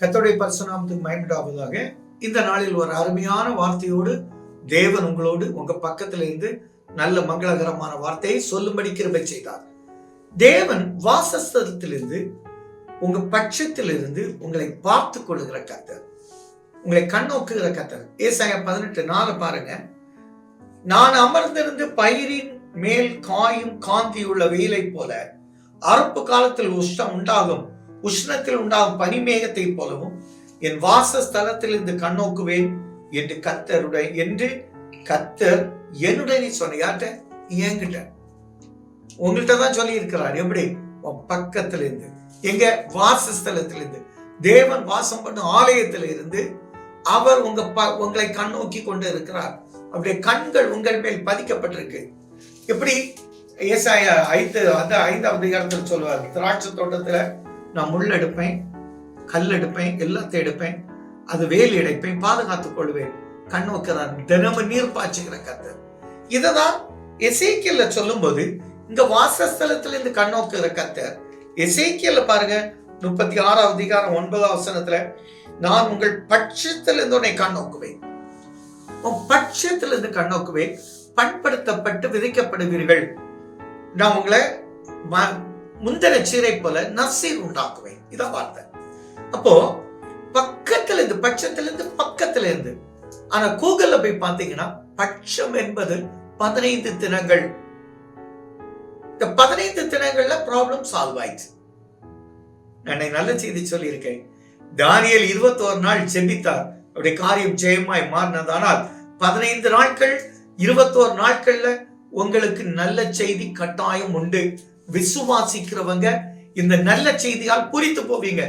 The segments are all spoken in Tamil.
கத்தோடைய பரிசுநாமத்துக்கு மயமிடாவதாக இந்த நாளில் ஒரு அருமையான வார்த்தையோடு தேவன் உங்களோடு உங்க பக்கத்துல இருந்து நல்ல மங்களகரமான வார்த்தையை சொல்லும்படி கிருபை செய்தார். தேவன் வாசஸ்தலத்திலிருந்து உங்க பட்சத்திலிருந்து உங்களை பார்த்து கொள்ளுகிற கத்தர் உங்களை கண்ணோக்குகிற கத்தர் ஏசாய பதினெட்டு நாலு பாருங்க. நான் அமர்ந்திருந்து பயிரின் மேல் காயும் காந்தியுள்ள வெயிலை போல அறுப்பு காலத்தில் உஷ்டம் உண்டாகும். உஷ்ணத்தில் உண்டாகும் பனிமேகத்தை போலவும் என் வாசஸ்தலத்திலிருந்து கண்ணோக்குவேன் என்று கத்தருடன் என்று கத்தர் என்னுடைய சொன்ன யார்கிட்ட? என்கிட்ட. உங்கள்கிட்ட தான் சொல்லி இருக்கிறார் எப்படி? பக்கத்துல இருந்து எங்க? வாசஸ்தலத்திலிருந்து. தேவன் வாசம் பண்ணும் ஆலயத்துல இருந்து அவர் உங்க ப- உங்களை கண்ணோக்கி கொண்டு இருக்கிறார். அவருடைய கண்கள் உங்கள் மேல் பதிக்கப்பட்டிருக்கு. எப்படி? ஏசாய ஐந்து அந்த ஐந்தாவது இடத்துல சொல்லுவார் திராட்சை தோட்டத்துல நான் முள் எடுப்பேன் கல் எடுப்பேன் எல்லாத்தையும் எடுப்பேன் அது வேலி எடுப்பேன் பாதுகாத்துக் கொள்வேன். கண் வைக்கிறார் தினமும் நீர் பாய்ச்சுகிற கத்தர் இததான் சொல்லும் சொல்லும்போது இங்க வாசஸ்தலத்துல இருந்து கண்ணோக்குகிற கத்தர் எசேக்கியல்ல பாருங்க முப்பத்தி ஆறாவது அதிகாரம் ஒன்பதாம் வசனத்துல நான் உங்கள் பட்சத்திலிருந்து உன்னை கண்ணோக்குவேன் உன் பட்சத்திலிருந்து கண்ணோக்குவேன் பண்படுத்தப்பட்டு விதைக்கப்படுவீர்கள். நான் உங்களை முந்தின சீரை போல நசீர் உண்டாக்குவேன். இதான் வார்த்தை. அப்போ பக்கத்துல இருந்து பட்சத்துல இருந்து பக்கத்துல இருந்து ஆனா கூகுள்ல போய் பாத்தீங்கன்னா பட்சம் என்பது பதினைந்து தினங்கள். இந்த பதினைந்து தினங்கள்ல ப்ராப்ளம் சால்வ் ஆயிடுச்சு. நான் நல்ல செய்தி சொல்லியிருக்கேன். தானியல் இருபத்தோரு நாள் செபித்தார். அப்படி காரியம் ஜெயமாய் மாறினதானால் பதினைந்து நாட்கள் இருபத்தோரு நாட்கள்ல உங்களுக்கு நல்ல செய்தி கட்டாயம் உண்டு. விசுவாசிக்கிறவங்க இந்த நல்ல செய்தியால் குறித்து போவீங்க.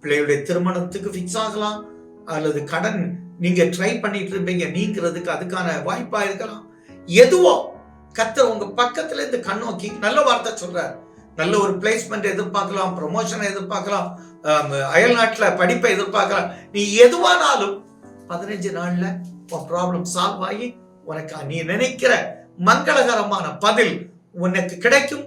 பிள்ளையுடைய திருமணத்துக்கு ஃபிக்ஸ் ஆகலாம். அல்லது கடன் நீங்க ட்ரை பண்ணிட்டு இருப்பீங்க. நீங்கிறதுக்கு அதுக்கான வாய்ப்பா இருக்கலாம். எதுவோ கத்தர் உங்க பக்கத்துல இருந்து கண்ணோக்கி நல்ல வார்த்தை சொல்றார். நல்ல ஒரு பிளேஸ்மெண்ட் எதிர்பார்க்கலாம். ப்ரொமோஷனை எதிர்பார்க்கலாம். அயல் நாட்டுல படிப்பை எதிர்பார்க்கலாம். நீ எதுவானாலும் பதினஞ்சு நாள்ல உன் ப்ராப்ளம் சால்வ் ஆகி உனக்கு நீ நினைக்கிற மங்களகரமான பதில் உனக்கு கிடைக்கும்.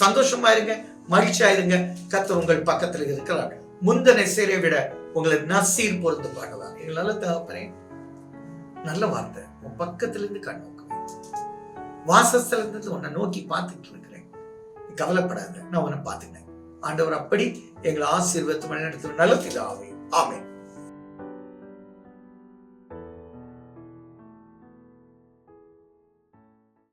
சந்தோஷமா இருங்க மகிழ்ச்சியா இருங்க. கத்தர் உங்கள் பக்கத்துல இருக்கிறார். முந்தனை சேரை விட உங்களை நசீர் பொருந்து பாடுவார். எங்களால தகப்பனே நல்ல வார்த்தை. உன் பக்கத்துல இருந்து கண்ணோக்கு வாசஸ்தலத்துல உன்னை நோக்கி பார்த்துட்டு இருக்கிறேன். கவலைப்படாத நான் உன்னை பார்த்துக்கிறேன். ஆண்டவர் அப்படி எங்களை ஆசீர்வத்து வழிநடத்தும் நல்ல பிதாவே. ஆமே